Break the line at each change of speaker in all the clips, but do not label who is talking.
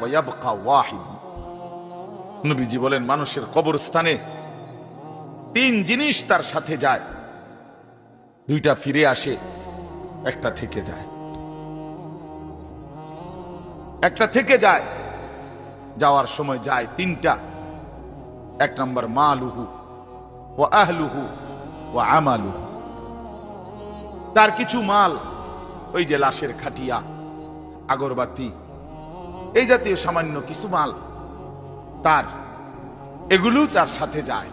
ওয়া ইয়াবকা ওয়াহিদ নবীজি বলেন, মানুষের কবরস্থানে তিন জিনিস তার সাথে যায়। দুইটা ফিরে আসে, একটা থেকে যায়। একটা থেকে যায়, যাওয়ার সময় যায় তিনটা। এক নম্বর মালুহু ও আহলুহু ও আমালুহু। তার কিছু মাল, ওই যে লাশের খাটিয়া, আগরবাতি, এই জাতীয় সামান্য কিছু মাল, তার, এগুলো তার সাথে যায়।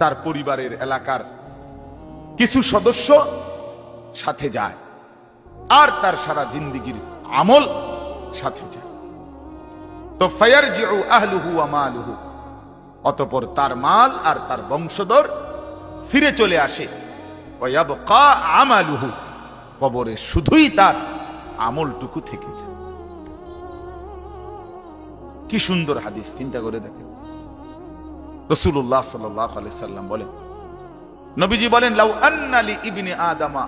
তার পরিবারের এলাকার কিছু সদস্য সাথে যায়, আর তার সারা জিন্দিগির আমল সাথে যায়। তো ফায়ার জিউ আহলুহু আমালুহু অতপর তার মাল আর তার বংশধর ফিরে চলে আসে। আমালুহু। কবরে শুধুই তার আমলটুকু থেকে যায়। কি সুন্দর হাদিস, চিন্তা করে দেখেন। রসুল্লাহ সাল্লাম বলেন, নবীজি বলেন, লাউ আন্নালি আদামা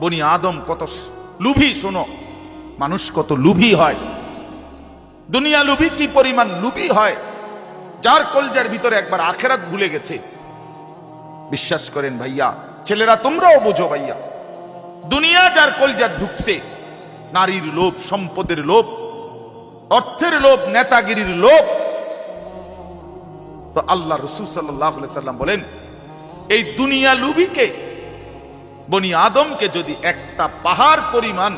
বনি আদম কত লুভি, শোনো, মানুষ কত লুভি হয়। দুনিয়া লুভি কি পরিমাণ লুভি হয়? যার কলজার ভিতরে একবার আখেরাত ভুলে গেছে। বিশ্বাস করেন ভাইয়া, ছেলেরা তোমরাও বোঝো ভাইয়া। দুনিয়া যার কলজার ঢুকছে, নারীর লোভ, সম্পদের লোভ, অর্থের লোভ, নেতাগিরির লোভ। তো আল্লাহ রসুল সাল্লাম বলেন, এই দুনিয়া লুবিকে, বনি আদমকে যদি একটা পাহাড় পরিমাণ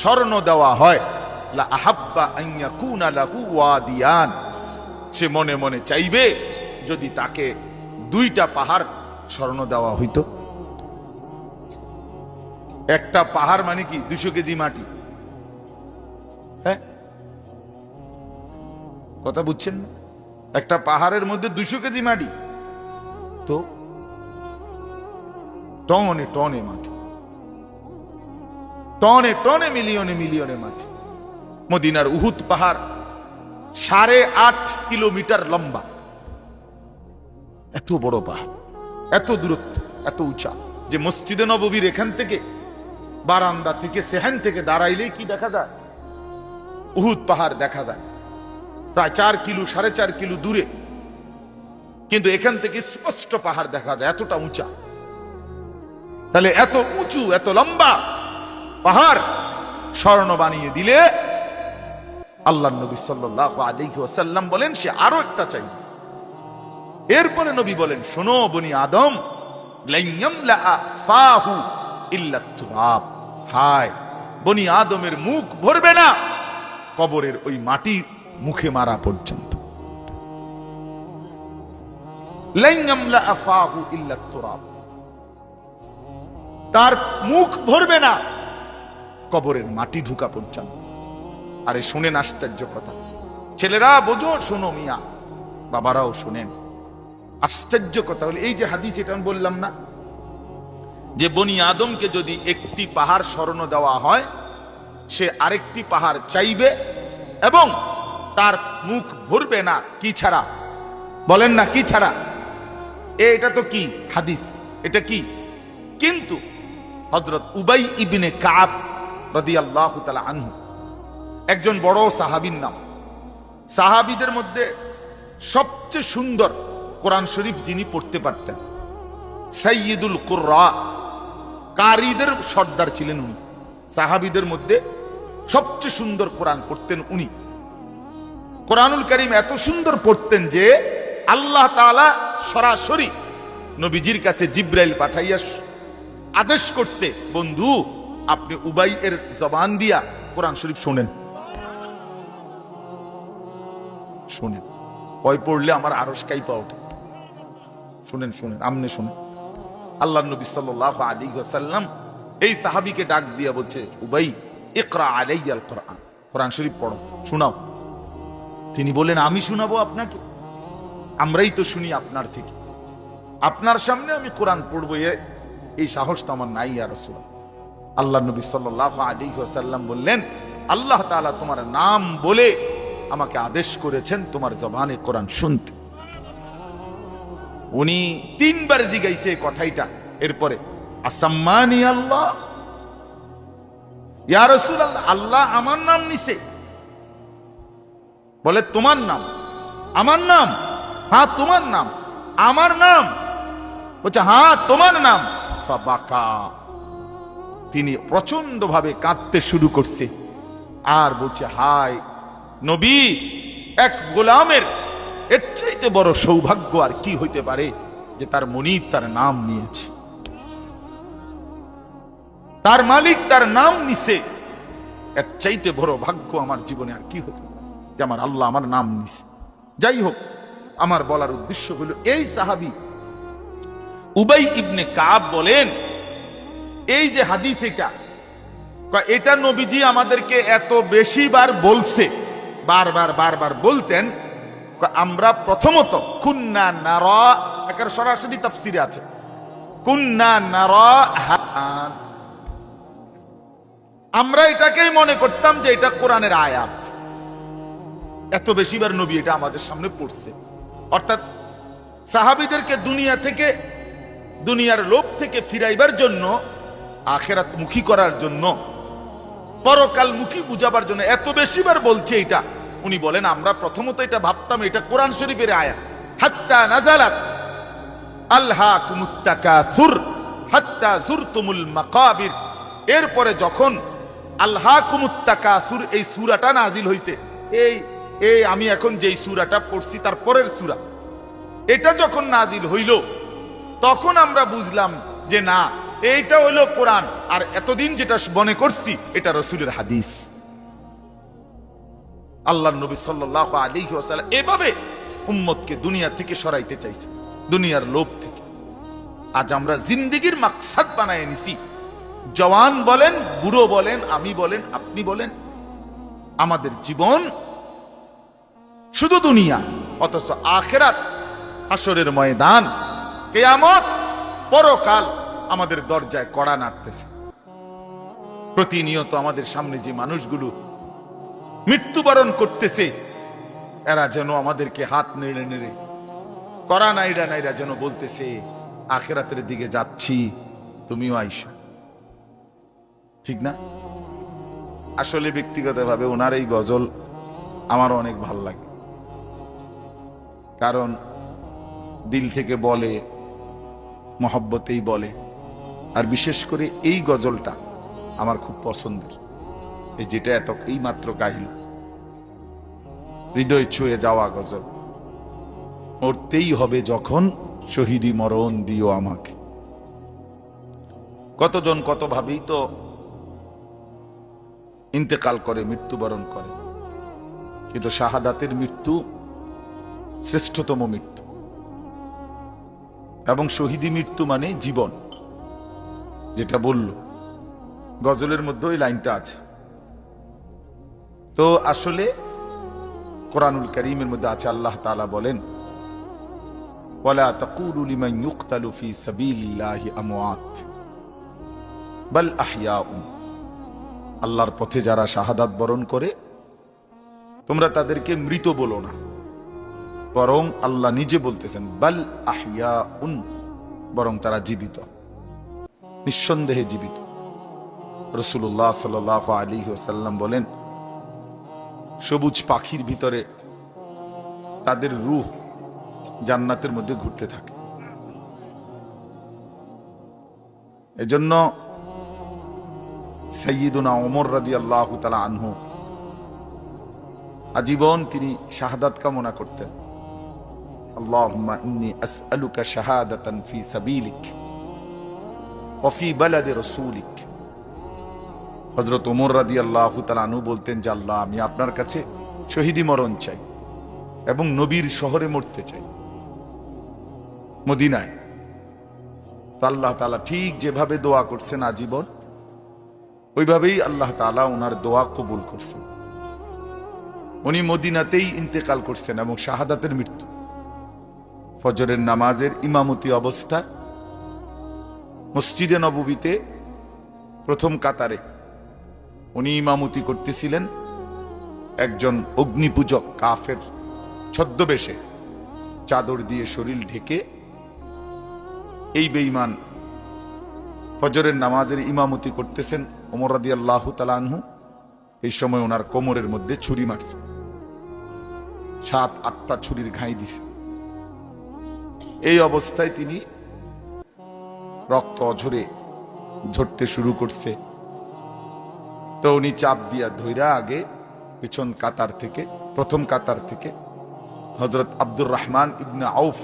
স্বর্ণ দেওয়া হয়, লা আহাব্বা লাহু ওয়াদিয়ান। সে মনে মনে চাইবে যদি তাকে দুইটা পাহাড় স্বর্ণ দেওয়া হইতো। একটা পাহাড় মানে কি? দুশো কেজি মাটি। হ্যাঁ? কথা বুঝছেন না? একটা পাহাড়ের মধ্যে দুশো কেজি মাটি। তো? টনে টনে মাটি। টনে টনে মিলিয়নে মিলিয়নে মাটি। মদিনার উহুত পাহাড় সাড়ে আট কিলোমিটার লম্বা। এত বড় পাহাড়, এত দূরত্ব, এত উঁচা, যে মসজিদে নববীর এখান থেকে বারান্দা থেকে সেহান থেকে দাঁড়াইলেই কি দেখা যায়? উহুদ পাহাড় দেখা যায়। প্রায় চার কিলো, সাড়ে চার কিলো দূরে। কিন্তু এখান থেকে স্পষ্ট পাহাড় দেখা যায়, এতটা উঁচা। তাহলে এত উঁচু, এত লম্বা পাহাড় স্বর্ণ বানিয়ে দিলে আল্লাহ নবী সাল্লাহ আলাইহি ওয়াসাল্লাম বলেন, সে আরও একটা চাই এরপরে নবী বলেন, শোনো বনি আদম হায়, বনি আদমের মুখ ভরবে না, কবরের ওই মাটি মুখে মারা পর্যন্ত। তার মুখ ভরবে না, কবরের মাটি ঢুকা পর্যন্ত। আরে শুনেন আশ্চর্য কথা। ছেলেরা, বোঝো, শোনো মিয়া। বাবারাও শুনেন। আশ্চর্য কথা হলো, এই যে হাদিস এটা আমি বললাম না, যে বনি আদমকে যদি একটি পাহাড় স্মরণ দেওয়া হয়, সে আরেকটি পাহাড় চাইবে এবং তার মুখ ভরবে না, কি ছাড়া? বলেন না, কি ছাড়া? এ, এটা তো কি? হাদিস। এটা কি? কিন্তু হজরত উবাই ইবিনে কাব রদি আল্লাহ আনহু একজন বড় সাহাবির নাম। সাহাবিদের মধ্যে সবচেয়ে সুন্দর কোরআন শরীফ যিনি পড়তে পারতেন সৈয়দুল কুর্রা। কারীদের সর্দার ছিলেন উনি। সাহাবিদের মধ্যে সবচেয়ে সুন্দর কোরআন পড়তেন উনি। কোরআনুল করিম এত সুন্দর পড়তেন যে আল্লাহ তাআলা সরাসরি নবীজির কাছে জিব্রাইল পাঠাইয়া আদেশ করছে, বন্ধু, আপনি উবাই এর জবান দিয়া কোরআন শরীফ শোনেন। শোনেন। ভয় পড়লে আমার আরস কাইপা ওঠে। শুনেন শুনেন, আমনে শুনেন। আল্লাহ নবী সাল্লাহ আলী সাল্লাম এই সাহাবিকে ডাক দিয়া বলছে, উবাই, ইকরা আলাইয়াল কোরআন। কোরআন শরীফ পড়ো, শোনাও। তিনি বলেন আমি শোনাবো আপনাকে? আমরাই তো শুনি আপনার থেকে। আপনার সামনে আমি কোরআন পড়ব এই সাহস তো আমার নাই আর আল্লাহ নবী সাল্লাহ আলী সাল্লাম বললেন, আল্লাহ তাআলা তোমার নাম বলে আমাকে আদেশ করেছেন তোমার জবানে কোরআন শুনতে। উনি তিনবার জিগাইছে কথাইটা। এরপরে, আসাম্মানি আল্লাহ? ইয়া রাসূলুল্লাহ, আল্লাহ আমার নাম নিছে। বলে, তোমার নাম। আমার নাম? হ্যাঁ তোমার নাম। আমার নাম? বলছে হ্যাঁ তোমার নাম। বাকা তিনি প্রচণ্ড ভাবে কাঁদতে শুরু করছে। আর বলছে, হায় নবী, এক গোলামের এর চাইতে বড় সৌভাগ্য আর কি হইতে পারে যে তার মনিব তার নাম নিয়েছে? তার মালিক তার নাম নিছে। এর চাইতে বড় ভাগ্য আমার জীবনে আর কি হতো যে আমার আল্লাহ আমার নাম নিছে? যাই হোক, আমার বলার উদ্দেশ্য হলো এই সাহাবি উবাই ইবনে কাব বলেন, এই যে হাদিস এটা এটা নবীজি আমাদেরকে এত বেশি বার বলছে। বারবার বারবার বলতেন আমরা প্রথমত কুন্না নারা একার সরাসরি তাফসিরে আছে। কুন্না নারা আমরা এটাকেই মনে করতাম যে এটা কোরআনের আয়াত। এত বেশিবার নবী এটা আমাদের সামনে পড়ছে। অর্থাৎ সাহাবিদেরকে দুনিয়া থেকে, দুনিয়ার লোভ থেকে ফিরাইবার জন্য আখেরাত মুখী করার জন্য পরকাল মুখী বুঝাবার জন্য এত বেশিবার বলছে এটা। উনি বলেন, আমরা প্রথমত এটা ভাবতাম, এটা কোরআন শরীফের আয়াত। হাত্তা নাজালাত আল্লাহ কুমুত্তাকাসুর হাত্তা জুরতুমুল মাকাবির। এরপরে যখন আল্লাহ কুমুত্তাকাসুর এই সূরাটা নাজিল হইছে, এই এই আমি এখন যেই সূরাটা পড়ছি তার পরের সূরা। এটা যখন নাজিল হইল, তখন আমরা বুঝলাম যে না, এইটা হইল কোরআন। আর এতদিন যেটা মনে করছি, এটা রসুলের হাদিস। আল্লাহ নবী সাল্লাহ আলী ওয়াসাল্লাম এভাবে উম্মতকে দুনিয়া থেকে সরাইতে চাইছে, দুনিয়ার লোভ থেকে। আজ আমরা জিন্দিগির মাকসাদ বানায় নিছি। জওয়ান বলেন, বুড়ো বলেন, আমি বলেন, আপনি বলেন। আমাদের জীবন শুধু দুনিয়া, অথচ আখেরাত আসরের ময়দান, কেয়ামত পরকাল আমাদের দরজায় কড়া নাড়তেছে। প্রতিনিয়ত আমাদের সামনে যে মানুষগুলো মৃত্যুবরণ করতেছে, এরা যেন আমাদেরকে হাত নেড়ে নেড়ে করা নাইরা নাইরা যেন বলতেছে, আখেরাতের দিকে যাচ্ছি, তুমিও আইসো। ঠিক না? আসলে ব্যক্তিগতভাবে ওনার এই গজল আমার অনেক ভালো লাগে। কারণ দিল থেকে বলে মহব্বতেই বলে। আর বিশেষ করে এই গজলটা আমার খুব পছন্দের। এই যেটা এত এই মাত্র গাইল হৃদয় ছুঁয়ে যাওয়া গজল। মরতেই হবে যখন শহীদি মরণ দিও আমাকে। কতজন কত ভাবেই তো ইন্তেকাল করে, মৃত্যুবরণ করে। কিন্তু শাহাদাতের মৃত্যু শ্রেষ্ঠতম মৃত্যু। এবং শহীদি মৃত্যু মানে জীবন, যেটা বলল। গজলের মধ্যে ওই লাইনটা আছে। তো আসলে কোরআনুল করিমের মধ্যে আছে, আল্লাহ তাআলা বলেন আল্লাহর পথে যারা শাহাদাত বরণ করে, তোমরা তাদেরকে মৃত বলো না। বরং আল্লাহ নিজে বলতেছেন, বাল আহিয়া উন বরং তারা জীবিত। নিঃসন্দেহে জীবিত। রসুল্লাহ সাল আলী সাল্লাম বলেন, সবুজ পাখির ভিতরে তাদের রুহ জান্নাতের মধ্যে ঘুরতে থাকে। এজন্য সৈয়দুনা ওমর রাদি আল্লাহ তালা আনহু আজীবন তিনি শাহাদাত কামনা করতেন। اللهم إني أسألك شهادة في سبيلك وفي بلد رسولك হজরত ওমর রাদি আল্লাহ তালানু বলতেন যে আল্লাহ আমি আপনার কাছে শহীদি মরণ চাই এবং নবীর শহরে মরতে চাই মদিনায় তো আল্লাহ তালা ঠিক যেভাবে দোয়া করছেন আজীবন ওইভাবেই আল্লাহ তালা ওনার দোয়া কবুল করছেন উনি মদিনাতেই ইন্তেকাল করছেন এবং শাহাদাতের মৃত্যু ফজরের নামাজের ইমামতি অবস্থা মসজিদে নববীতে প্রথম কাতারে। উনি ইমামতি করতেছিলেন একজন অগ্নিপূজক কাফের ছদ্মবেশে। চাদর দিয়ে শরীর ঢেকে এই বেঈমান ফজরের নামাজের ইমামতি করতেছেন ওমর রাদি আল্লাহ তালানহু এই সময় ওনার কোমরের মধ্যে ছুরি মারছে। সাত, আটটা ছুরির ঘাই দিছে। এই অবস্থায় তিনি রক্ত অঝরে ঝরতে শুরু করছে। তো উনি চাপ দিয়া ধৈরা আগে পিছন কাতার থেকে, প্রথম কাতার থেকে হজরত আব্দুর রহমান ইবনে আউফ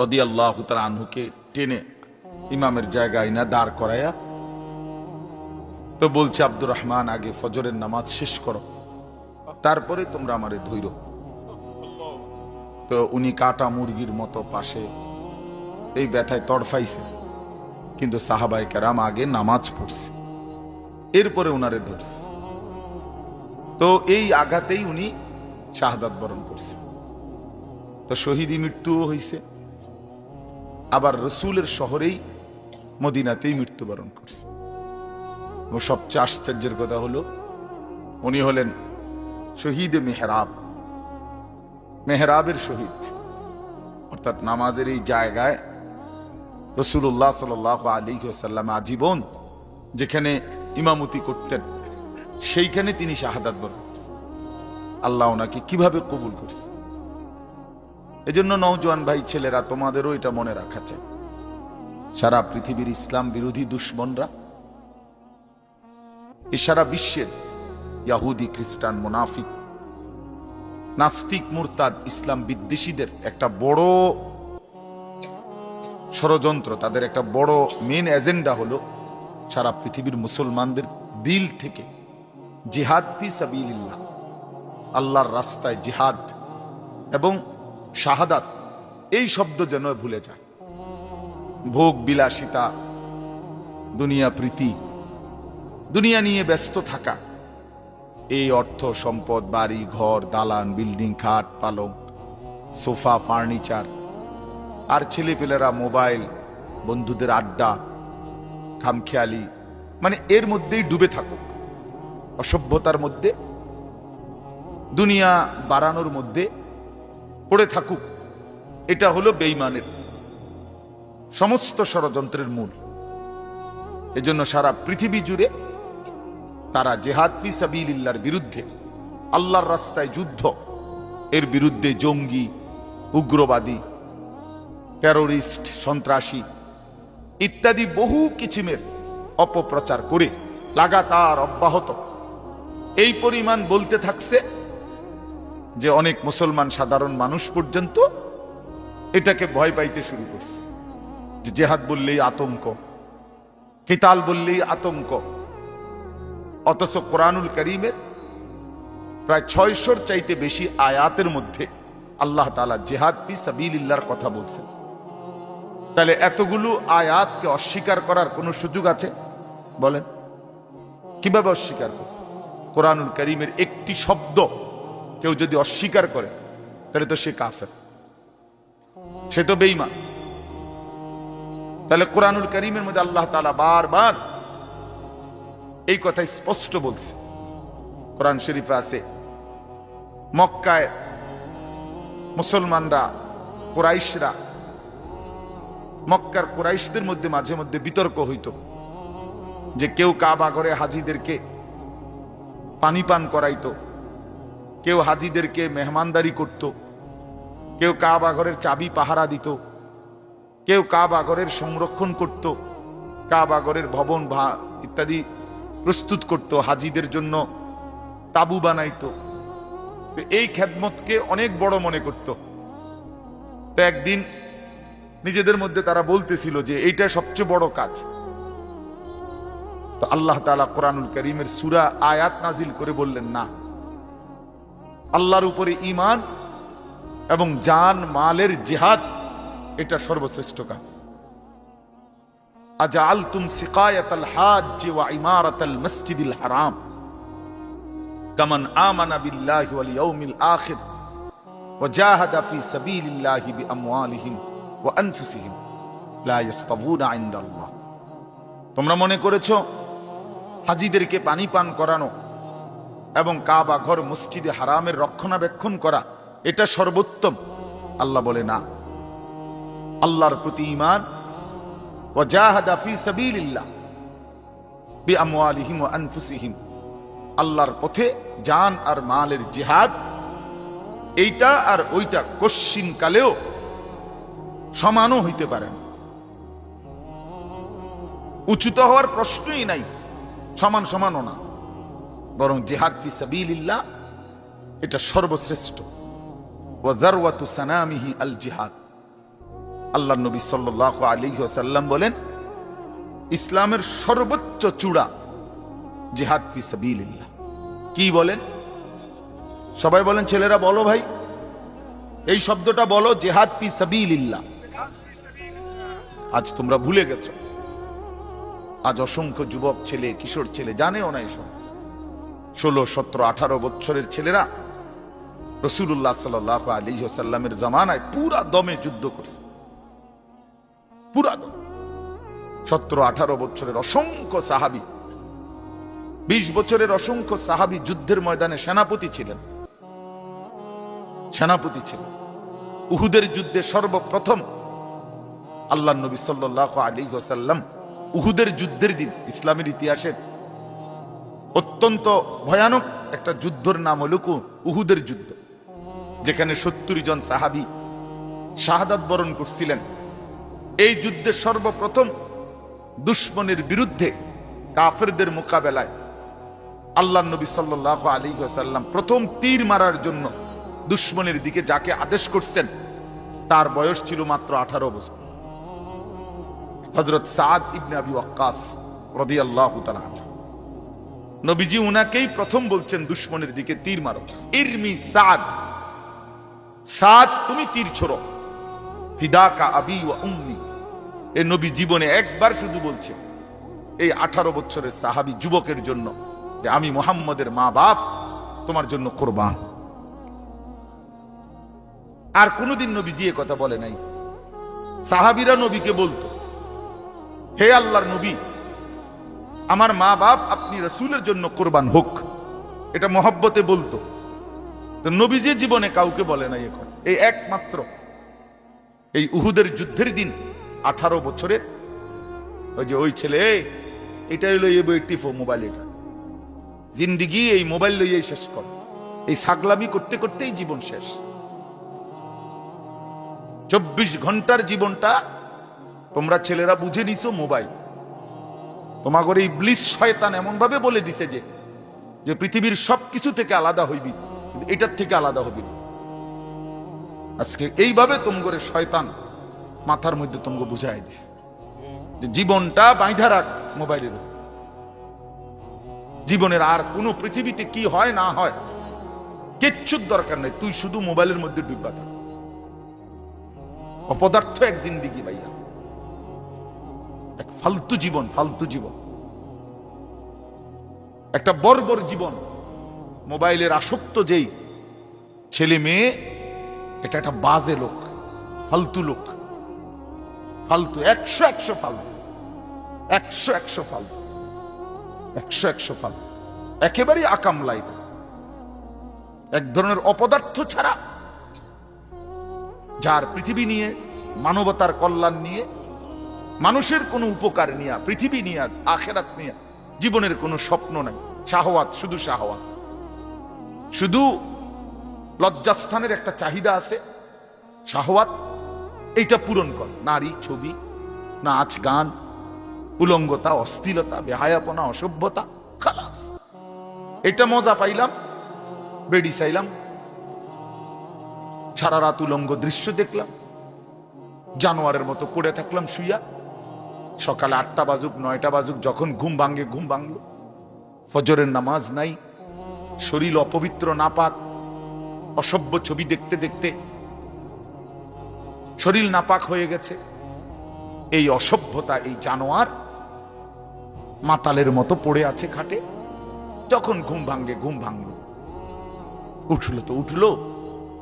রদি আল্লাহ আনহুকে টেনে ইমামের জায়গায় না দাঁড় করায়া তো বলছে, আব্দুর রহমান, আগে ফজরের নামাজ শেষ করো, তারপরে তোমরা আমারে ধৈর তো উনি কাটা মুরগির মতো পাশে এই ব্যথায় তড়ফাইছে। কিন্তু সাহাবাই কেরাম আগে নামাজ পড়ছে। এরপরে উনারে ধরছে। তো এই আঘাতেই উনি শাহাদাত বরণ করছে। তো শহীদি মৃত্যুও হয়েছে আবার রসুলের শহরেই মদিনাতেই মৃত্যুবরণ করছে। সবচেয়ে আশ্চর্যের কথা হলো, উনি হলেন শহীদ মেহরাব। মেহরাবের শহীদ। অর্থাৎ নামাজের এই জায়গায় রসুল্লাহ সাল আলী সাল্লাম আজীবন যেখানে ইমামতি করতেন, সেইখানে তিনি শাহাদাত বরণ করছেন। আল্লাহ ওনাকে কীভাবে কবুল করছে? এজন্য নৌজওয়ান ভাই ছেলেরা, তোমাদেরও এটা মনে রাখা চাই। সারা পৃথিবীর ইসলাম বিরোধী দুশ্মনরা, এ সারা বিশ্বের ইয়াহুদি, খ্রিস্টান, মোনাফিক নাস্তিক মুরতাদ ইসলাম বিদ্বেষীদের একটা বড় ষড়যন্ত্র, তাদের একটা বড় মেন এজেন্ডা হলো সারা পৃথিবীর মুসলমানদের দিল থেকে জিহাদ ফি সাবিল্লাহ আল্লাহর রাস্তায় জিহাদ এবং শাহাদাত, এই শব্দ যেন ভুলে যায়। ভোগ বিলাসিতা, দুনিয়া প্রীতি, দুনিয়া নিয়ে ব্যস্ত থাকা এই অর্থ সম্পদ, বাড়ি, ঘর, দালান, বিল্ডিং, খাট, পালং, সোফা, ফার্নিচার। আর ছেলেপেলেরা মোবাইল, বন্ধুদের আড্ডা, খামখেয়ালি মানে এর মধ্যেই ডুবে থাকুক। অসভ্যতার মধ্যে, দুনিয়া বাড়ানোর মধ্যে পড়ে থাকুক। এটা হলো বেইমানের সমস্ত ষড়যন্ত্রের মূল। এজন্য সারা পৃথিবী জুড়ে তারা জেহাদ ফি সাবিলিল্লাহর বিরুদ্ধে, আল্লাহর রাস্তায় যুদ্ধ, এর বিরুদ্ধে জঙ্গি, উগ্রবাদী টেরোরিস্ট সন্ত্রাসী ইত্যাদি বহু কিছিমের অপপ্রচার করে লাগাতার অব্যাহত। এই পরিমাণ বলতে থাকছে যে অনেক মুসলমান সাধারণ মানুষ পর্যন্ত এটাকে ভয় পাইতে শুরু করছে। জেহাদ বললেই আতঙ্ক, কিতাল বললেই আতঙ্ক অথচ কোরআনুল করিমের প্রায় ছয়শোর চাইতে বেশি আয়াতের মধ্যে আল্লাহ তালা জেহাদ ফি সাবিল্লার কথা বলছেন। তাহলে এতগুলো আয়াতকে অস্বীকার করার কোনো সুযোগ আছে? বলেন। কীভাবে অস্বীকার করে কোরআনুল করিমের একটি শব্দ কেউ যদি অস্বীকার করে, তাহলে তো সে কাফের। সে তো বেইমা তাহলে কোরআনুল করিমের মধ্যে আল্লাহ তালা বারবার এই কথা স্পষ্ট বলছে। কোরআন শরীফে আছে, মক্কায় মুসলমানরা, কোরাইশরা, মক্কার কোরাইশদের মধ্যে মাঝে মধ্যে বিতর্ক হইত যে কেউ কাবা ঘরে হাজিদেরকে পানি পান করাইত, কেউ হাজিদেরকে মেহমানদারি করত, কেউ কাবা ঘরের চাবি পাহারা দিত, কেউ কাবা ঘরের সংরক্ষণ করত, কাবা ঘরের ভবন, ভা, ইত্যাদি প্রস্তুত করত, হাজিদের জন্য তাবু বানাইত। এই খেদমতকে অনেক বড় মনে করত। তো একদিন নিজেদের মধ্যে তারা বলতেছিল যে, এইটা সবচেয়ে বড় কাজ। তো আল্লাহ তালা কোরআনুল করিমের সুরা আয়াত নাজিল করে বললেন, না। আল্লাহর উপরে ইমান এবং জান, মালের জেহাদ, এটা সর্বশ্রেষ্ঠ কাজ। আজআলতুম সিকায়াতাল ওয়া ইমারাতাল হারাম কামান আমানা বিল্লাহি ওয়াল ইয়াউমিল আখির ওয়া জাহাদা ফি সাবিলিল্লাহি বিআমওয়ালিহিম ওয়া আনফুসিহিম লা ইনদাল্লাহ তোমরা মনে করেছ? হাজিদেরকে পানি পান করানো এবং কাবা ঘর মসজিদে হারামের রক্ষণাবেক্ষণ করা, এটা সর্বোত্তম। আল্লাহ বলে না। আল্লাহর প্রতি ইমান ওয়াজাহাদা ফি সাবিলিল্লাহ বিআমওয়ালিহিম ওয়া আনফুসিহিম আল্লাহর পথে জান আর মালের জিহাদ। এইটা আর ওইটা কশ্চিন কালেও সমানও হইতে পারে না। উচ্চুত হওয়ার প্রশ্নই নাই, সমান সমানও না। বরং জিহাদ ফি সাবিলিল্লাহ, এটা সর্বশ্রেষ্ঠ। ওয়া যারওয়াতু সানামিহি আল জিহাদ। আল্লাহ নবী সাল্লাল্লাহু আলাইহি ওয়াসাল্লাম বলেন, ইসলামের সর্বোচ্চ চূড়া জিহাদ ফি সাবিলিল্লাহ। কি বলেন? সবাই বলেন, ছেলেরা বলো ভাই, এই শব্দটা বলো, জেহাদ ফি সাবিলিল্লাহ। আজ তোমরা ভুলে গেছ। আজ অসংখ্য যুবক ছেলে, কিশোর ছেলে, জানেও না এসব। ষোলো, সতেরো, আঠারো বছরের ছেলেরা রসুল্লাহ সাল আলী সাল্লামের জামানায় পুরা দমে যুদ্ধ করছে। পুরা দম সতেরো, আঠারো বছরের অসংখ্য সাহাবি, বিশ বছরের অসংখ্য সাহাবি যুদ্ধের ময়দানে সেনাপতি ছিলেন। সেনাপতি ছিলেন। উহুদের যুদ্ধে সর্বপ্রথম আল্লাহ নবী সাল্লাহ আলী ওসাল্লাম উহুদের যুদ্ধের দিন, ইসলামের ইতিহাসের অত্যন্ত ভয়ানক একটা যুদ্ধের নাম হল উহুদের যুদ্ধ, যেখানে সত্তর জন সাহাবি শাহাদাত বরণ করছিলেন। এই যুদ্ধে সর্বপ্রথম দুশ্মনের বিরুদ্ধে কাফেরদের মোকাবেলায় আল্লাহ নবী সাল্লাহ আলী সাল্লাম প্রথম তীর মারার জন্য দুশ্মনের দিকে যাকে আদেশ করছেন, তার বয়স ছিল মাত্র আঠারো বছর। হজরত সাদ ইবনে আবি ওয়াক্কাস তাআলা আনহু। নবীজি উনাকেই প্রথম বলছেন, দুশ্মনের দিকে তীর মারো। ইরমি সাদ সাদ, তুমি তীর ছোড়ো। ফিদাকা আবি উম্মি। এ নবী জীবনে একবার শুধু বলছে এই আঠারো বছরের সাহাবী যুবকের জন্য যে আমি মোহাম্মদের মা বাপ, তোমার জন্য কোরবান। আর কোনোদিন নবীজি এ কথা বলে নাই। সাহাবিরা নবীকে বলতো, হে আল্লাহর নবী, আমার মা বাপ আপনি রসুলের জন্য কোরবান হোক। এটা মহব্বতে বলতো। তো নবীজি জীবনে কাউকে বলে নাই এখন। এই একমাত্র এই উহুদের যুদ্ধের দিন আঠারো বছরের। ওই যে ওই ছেলে "এই, এটা হইল এই বইটি ফো মোবাইল এটা। জিন্দিগি এই মোবাইল লইয়াই শেষ কর। এই সাগলামি করতে করতেই জীবন শেষ। চব্বিশ ঘণ্টার জীবনটা তোমরা ছেলেরা বুঝে নিছো মোবাইল। তোমাগর এই ব্লিস শয়তান এমন ভাবে বলে দিছে যে যে পৃথিবীর সবকিছু থেকে আলাদা হইবি এটার থেকে আলাদা হবি না। আজকে এইভাবে তোমগরে শয়তান মাথার মধ্যে তোমকে বুঝাই দিস। যে জীবনটা বাইধা রাখ মোবাইলের জীবনের আর কোনো পৃথিবীতে কি হয় না হয়, কিচ্ছুর দরকার নেই। তুই শুধু মোবাইলের মধ্যে ডুববা থাক। অপদার্থ এক জিন্দিগি ভাইয়া। এক ফালতু জীবন ফালতু জীবন। একটা বর্বর জীবন। মোবাইলের আসক্ত যেই ছেলে মেয়ে এটা একটা বাজে লোক, ফালতু লোক। ফালতু, একশো একশো ফালতু। একশো একশো ফালতু। একশো একশো ফালতু। একেবারেই আকাম লাইফ এক ধরনের অপদার্থ ছাড়া। যার পৃথিবী নিয়ে, মানবতার কল্যাণ নিয়ে, মানুষের কোনো উপকার নিয়ে, পৃথিবী নিয়ে, আখেরাত নিয়ে, জীবনের কোনো স্বপ্ন নাই। শাহওয়াত, শুধু শাহওয়াত। শুধু লজ্জাস্থানের একটা চাহিদা আছে, শাহওয়াত, এইটা পূরণ কর। নারী ছবি, নাচ, গান, উলঙ্গতা অস্থিলতা বেহায়াপনা, অসভ্যতা, খালাস। এটা মজা পাইলাম, বেডি চাইলাম, সারা রাত উলঙ্গ দৃশ্য দেখলাম, জানোয়ারের মতো পড়ে থাকলাম শুইয়া, সকালে আটটা বাজুক, নয়টা বাজুক, যখন ঘুম ভাঙ্গে ঘুম ভাঙলো। ফজরের নামাজ নাই, শরীর অপবিত্র, নাপাক অসভ্য ছবি দেখতে দেখতে শরীর নাপাক হয়ে গেছে। এই অসভ্যতা, এই জানোয়ার মাতালের মতো পড়ে আছে খাটে। যখন ঘুম ভাঙ্গে ঘুম ভাঙলো। উঠল তো উঠল,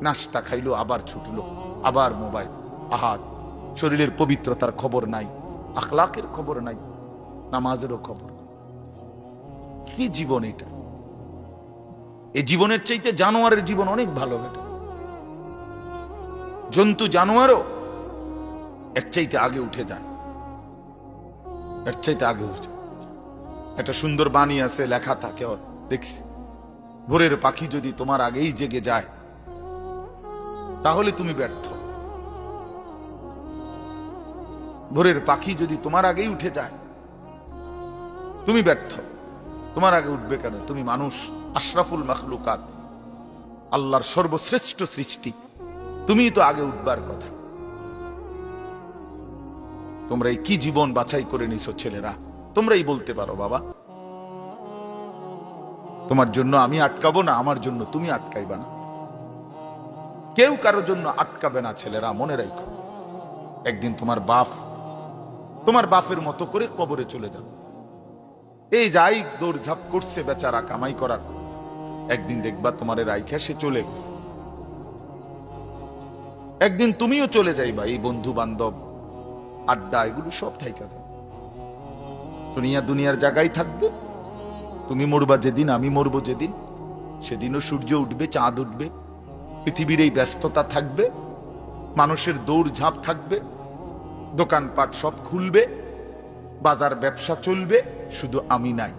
নাস্তা খাইলো, আবার ছুটলো, আবার মোবাইল। আহাত শরীরের পবিত্রতার খবর নাই, আখলাকের খবর নাই, নামাজেরও খবর কি জীবন এটা? এই জীবনের চাইতে জানোয়ারের জীবন অনেক ভালো বেটা জন্তু জানোয়ারও এর চাইতে আগে উঠে যায়। এর চাইতে আগে উঠে একটা সুন্দর বাণী আছে, লেখা থাকে ওর, দেখছি। ভোরের পাখি যদি তোমার আগেই জেগে যায়, তাহলে তুমি ব্যর্থ। ভোরের পাখি যদি তোমার আগেই উঠে যায়, তুমি ব্যর্থ। তোমার আগে উঠবে কেন? তুমি মানুষ। আশরাফুল মখলুকাত, আল্লাহর সর্বশ্রেষ্ঠ সৃষ্টি। তুমি তো আগে উঠবার কথা। তোমরা কি জীবন বাছাই করে নিছো ছেলেরা? তোমরাই বলতে পারো, বাবা। তোমার জন্য আমি আটকাবো না, আমার জন্য তুমি আটকাইবা না। কেউ কারোর জন্য আটকাবে না ছেলেরা, মনে রাখো। একদিন তোমার বাপ, তোমার বাপের মতো করে কবরে চলে যাবে। এই যাই দৌড়ঝাপ করছে বেচারা কামাই করার। একদিন দেখবা তোমার রাইখা সে চলে গেছে। একদিন তুমিও চলে যাইবা, এই বন্ধু বান্ধব আড্ডা, এগুলো সব থাইকা যাবে দুনিয়া দুনিয়ার জায়গায় থাকবে, তুমি মরবা যেদিন, আমি মরবো যেদিন, সেদিনও সূর্য উঠবে, চাঁদ উঠবে, পৃথিবীর এই ব্যস্ততা থাকবে, মানুষের দৌড় ঝাঁপ থাকবে, দোকানপাট সব খুলবে, বাজার ব্যবসা চলবে, শুধু আমি নাই।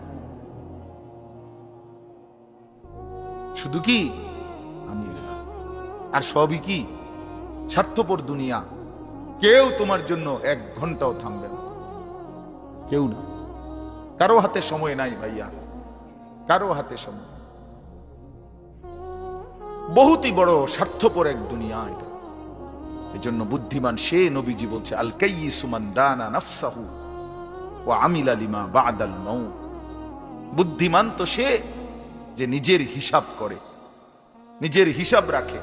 শুধু কি? আমি আর সবই কি? স্বার্থপর দুনিয়া। কেউ তোমার জন্য এক ঘন্টাও থামবে না। কেউ না। কারও হাতে সময় নাই ভাইয়া। কারও হাতে সময় বহুতই বড় স্বার্থপর এক দুনিয়া এটা। এজন্য বুদ্ধিমান সে নবীজি বলছে আল সুমান দানা নাফসাহু ওয়া আমিলা লিমা বাদাল মাউত। বুদ্ধিমান তো সে যে নিজের হিসাব করে, নিজের হিসাব রাখে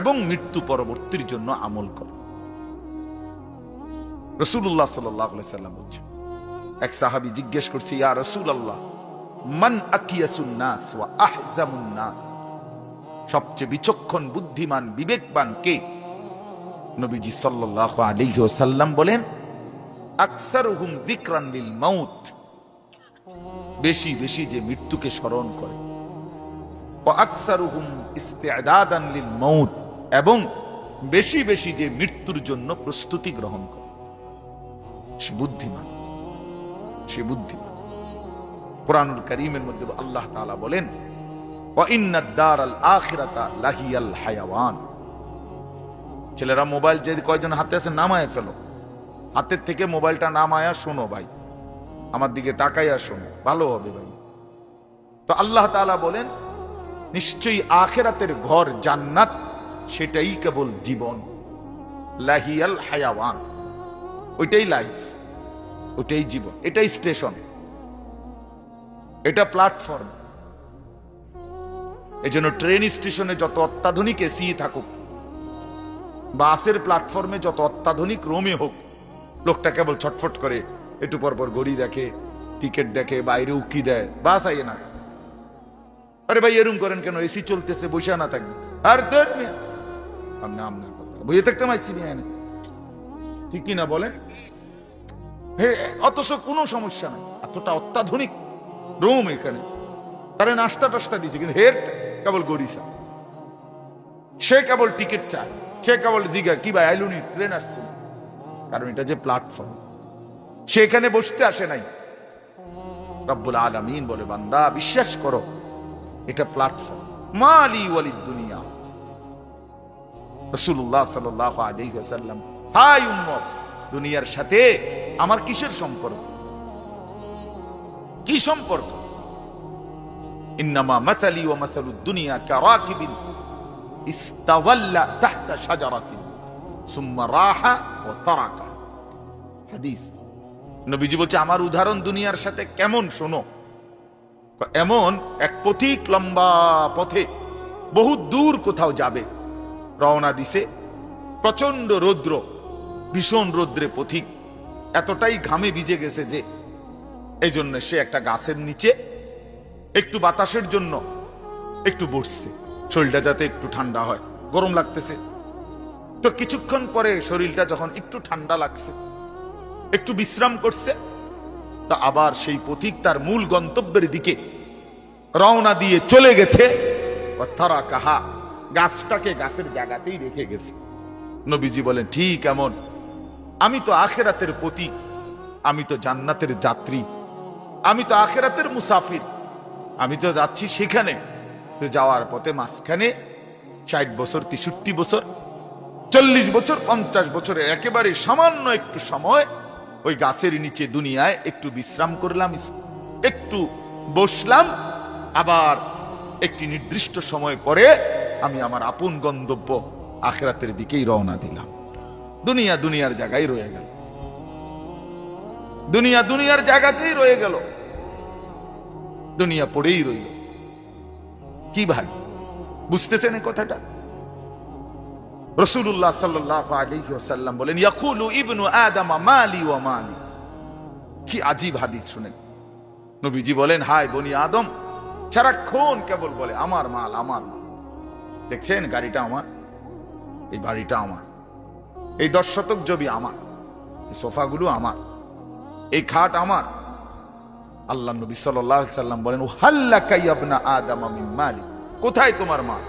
এবং মৃত্যু পরবর্তীর জন্য আমল করে। রসুল্লাহ সাল্লাম বলছে এক সাহাবি জিজ্ঞেস করছে, ইয়া রসুল আল্লাহ মান আকিয়াসুন নাস ওয়া সবচেয়ে বিচক্ষণ, বুদ্ধিমান, বিবেকবান কে? নবীজি সাল্লাল্লাহু আলাইহি ওয়াসাল্লাম বলেন, আকসারুহুম যিকরান লিল মাউত। বেশি বেশি যে মৃত্যুকে স্মরণ করে। এবং বেশি বেশি যে মৃত্যুর জন্য প্রস্তুতি গ্রহণ করে। সে বুদ্ধিমান সে বুদ্ধিমান। কোরআনুল করিমের মধ্যে আল্লাহ তাআলা বলেন ছেলেরা মোবাইল যে কয়জন হাতে আছে, নামায় ফেলো। হাতের থেকে মোবাইলটা নামায়া শোনো ভাই। আমার দিকে তাকাইয়া শোনো ভালো হবে ভাই। তো আল্লাহ তাআলা বলেন, নিশ্চয়ই আখেরাতের ঘর জান্নাত, সেটাই কেবল জীবন। লাহিয়াল হায়াওয়ান। ওইটাই লাইফ ওইটাই জীবন, এটাই স্টেশন এটা প্ল্যাটফর্ম এই জন্য ট্রেন স্টেশনে যত অত্যাধুনিক এসি থাকুক, বাসের প্ল্যাটফর্মে যত অত্যাধুনিক রোমে হোক, লোকটা কেবল ছটফট করে একটু পর পর গড়ি দেখে, টিকিট দেখে, বাইরে উকি দেয়। বাস আইয়ে না। আরে ভাই, এরম করেন কেন? এসি চলতেছে বসে না থাকবে। আর তোর। আপনি আপনার কথা। বইয়ে থাকতে মেয়ে না ঠিক কি না বলেন? অথচ কোনো সমস্যা নাই। এতটা অত্যাধুনিক রুম এখানে। তারা নাস্তা টাস্তা দিছে, কিন্তু হেড কেবল গড়িসা সে কেবল টিকিট চায়। সে কেবল জিগা। কি ভাই আইলুনি ট্রেন আসছে। কারণ এটা যে প্ল্যাটফর্ম সে এখানে বসতে আসে নাই। রব্বুল আলামিন বলে, বান্দা, বিশ্বাস করো, এটা প্ল্যাটফর্ম মালি ওয়ালিদ দুনিয়া। আলাইহি হাই দুনিয়ার সাথে আমার কিসের সম্পর্ক? কি সম্পর্ক? ইন্নামা ওয়া মাসালুদ দুনিয়া কারাকিবিন ইস্তাওয়াল্লা তাহতা শাজারাতিন, সুম্মা রাহা ওয়া তারাকা। হাদিস। নবীজি বলছে, আমার উদাহরণ দুনিয়ার সাথে কেমন শোনো? এমন এক পথিক লম্বা পথে বহু দূর কোথাও যাবে। রওনা দিছে প্রচণ্ড রৌদ্র, ভীষণ রৌদ্রে পথিক। এতটাই ঘামে ভিজে গেছে যে এই জন্য সে একটা গাছের নিচে একটু বাতাসের জন্য একটু বসছে। শরীরটা যাতে একটু ঠান্ডা হয়, গরম লাগতেছে। তো কিছুক্ষণ পরে শরীরটা যখন একটু ঠান্ডা লাগছে একটু বিশ্রাম করছে। তা আবার সেই পথিক তার মূল গন্তব্যের দিকে রওনা দিয়ে চলে গেছে। তারা কাহা, গাছটাকে গাছের জায়গাতেই রেখে গেছে। নবীজি বলেন, ঠিক এমন। আমি তো আখেরাতের প্রতীক আমি তো জান্নাতের যাত্রী। আমি তো আখেরাতের মুসাফির। আমি তো যাচ্ছি সেখানে। যাওয়ার পথে মাঝখানে ষাট বছর, তেষট্টি বছর, চল্লিশ বছর, পঞ্চাশ বছরের একেবারে সামান্য একটু সময় ওই গাছের নিচে দুনিয়ায় একটু বিশ্রাম করলাম একটু বসলাম, আবার একটি নির্দিষ্ট সময় পরে আমি আমার আপন গন্তব্য আখেরাতের দিকেই রওনা দিলাম। দুনিয়া দুনিয়ার জায়গায় রয়ে গেল। দুনিয়া দুনিয়ার জায়গাতেই রয়ে গেল। দুনিয়া পড়েই রইল। কি ভাই, বুঝতেছেন এই কথাটা? রসুল্লাহ সাল্লাহ আলাইসাল্লাম বলেন, ইয়াকুলু ইবনু আদম মালি ওয়া মালি। কি আজীব হাদিস শুনেন। নবীজি বলেন হাই বনি আদম, সারাক্ষণ কেবল বলে, আমার মাল আমার মাল। দেখছেন, গাড়িটা আমার, এই বাড়িটা আমার, এই দশ শতক জমি আমার, এই সোফাগুলো আমার, এই খাট আমার। আল্লাহ নবী সাল্লাহ সাল্লাম বলেন, ও হাল্লা কাইয়াবনা আদম মিন মালি কোথায় তোমার মাল?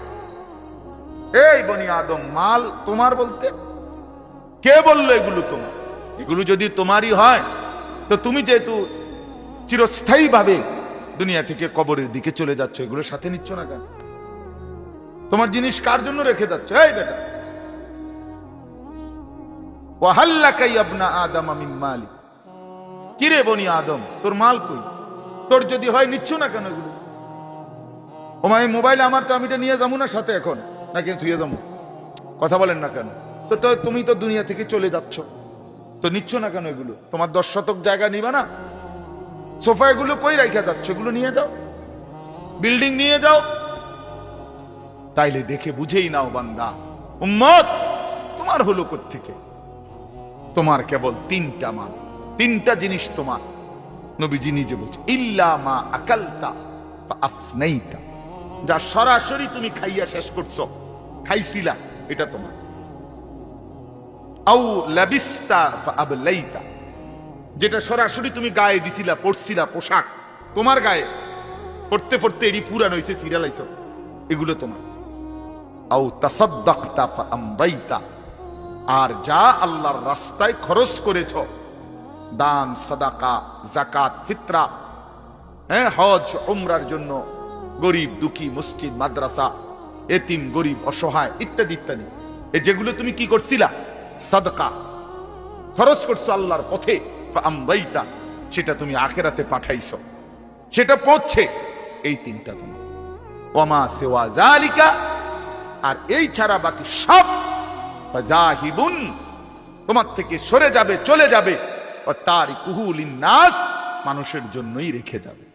এই বনি আদম, মাল তোমার বলতে? কে বলল এগুলো তোমার? এগুলো যদি তোমারই হয়, তো তুমি যেহেতু চিরস্থায়ী ভাবে দুনিয়া থেকে কবরের দিকে চলে যাচ্ছ এগুলো সাথে নিচ্ছ না কেন? তোমার জিনিস কার জন্য রেখে যাচ্ছ? এই বেটা। আদম মিন মালি কিরে বনি আদম, তোর মাল কই? তোর যদি হয় নিচ্ছ না কেন এগুলো? ও মোবাইল আমার তো আমি এটা নিয়ে যাব না সাথে এখন। নাকি আমি থুয়ে যাব? কথা বলেন না কেন? তো তুমি তো দুনিয়া থেকে চলে যাচ্ছ। তো নিচ্ছ না কেন এগুলো? তোমার দশ শতক জায়গা নিবা না? সোফা এগুলো কই রাখা যাচ্ছ? এগুলো নিয়ে যাও। বিল্ডিং নিয়ে যাও। তাইলে দেখে বুঝেই নাও বান্দা। উম্মত, তোমার হলো থেকে তোমার কেবল তিনটা মান। তিনটা জিনিস তোমার। নবীজি নিজে বলছে, ইল্লা মা আকালতা আফনাইতা। যা সরাসরি তুমি খাইয়া শেষ করছ। খাইছিলা, এটা তোমার। আউ লাবিস্তা যেটা সরাসরি তুমি গায়ে দিছিলা পড়ছিলা পোশাক, তোমার গায়ে। পড়তে পড়তে এডি ফুরান হইছে সিরিয়ালাইছ এগুলো তোমার। আউ তাসাদ্দাকতা আমদাইতা আর যা আল্লাহর রাস্তায় খরচ করেছ, দান, সাদাকা জাকাত ফিতরা হ্যাঁ হজ, উমরার জন্য গরিব, দুঃখী, মসজিদ, মাদ্রাসা এতিম, গরিব, অসহায় ইত্যাদি ইত্যাদি। এই যেগুলো তুমি কি করছিলা? সাদকা। খরচ করছ আল্লাহর পথে। আমদাইতা সেটা তুমি আখেরাতে পাঠাইছ। সেটা পৌঁছে এই তিনটা তুমি ওমা সেওয়া জালিকা আর এই ছাড়া বাকি সব ফাজাহিবুন, তোমার থেকে সরে যাবে, চলে যাবে। ও তার কুহুলিন নাস মানুষের জন্যই রেখে যাবে।